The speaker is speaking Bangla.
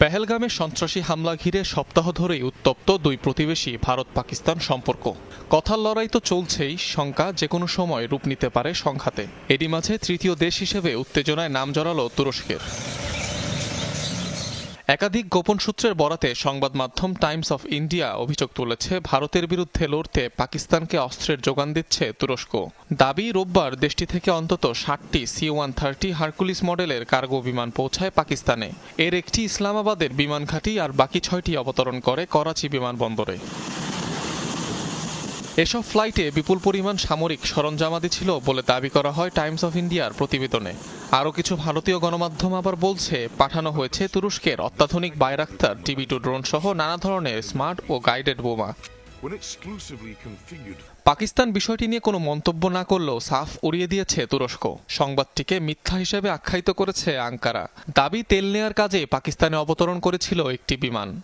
পেহেলগামে সন্ত্রাসী হামলা ঘিরে সপ্তাহ ধরেই উত্তপ্ত দুই প্রতিবেশী ভারত পাকিস্তান সম্পর্ক। কথার লড়াই তো চলছেই, শঙ্কা যে কোনো সময় রূপ নিতে পারে সংখ্যাতে এরই মাঝে তৃতীয় দেশ হিসেবে উত্তেজনায় নাম জড়ালো তুরস্কের। একাধিক গোপন সূত্রের বরাতে সংবাদ মাধ্যম টাইমস অফ ইন্ডিয়া অভিযোগ তুলেছে, ভারতের বিরুদ্ধে লড়তে পাকিস্তানকে অস্ত্রের যোগান দিচ্ছে তুরস্ক। দাবি, রোববার দেশটি থেকে অন্তত ষাটটি সি ওয়ান থার্টি হারকুলিস মডেলের কার্গো বিমান পৌঁছায় পাকিস্তানে। এর একটি ইসলামাবাদের বিমান ঘাঁটি আর বাকি ছয়টি অবতরণ করে করাচি বিমানবন্দরে। এসব ফ্লাইটে বিপুল পরিমাণ সামরিক সরঞ্জামাদি ছিল বলে দাবি করা হয় টাইমস অফ ইন্ডিয়ার প্রতিবেদনে। আরও কিছু ভারতীয় গণমাধ্যম আবার বলছে পাঠানো হয়েছে তুরস্কের অত্যাধুনিক বাইরাক্তার টিভি টু ড্রোন সহ নানা ধরনের স্মার্ট ও গাইডেড বোমা। পাকিস্তান বিষয়টি নিয়ে কোনো মন্তব্য না করলেও সাফ উড়িয়ে দিয়েছে তুরস্ক। সংবাদটিকে মিথ্যা হিসেবে আখ্যায়িত করেছে আঙ্কারা। দাবি তেল নেয়ার কাজে পাকিস্তানে অবতরণ করেছিল একটি বিমান।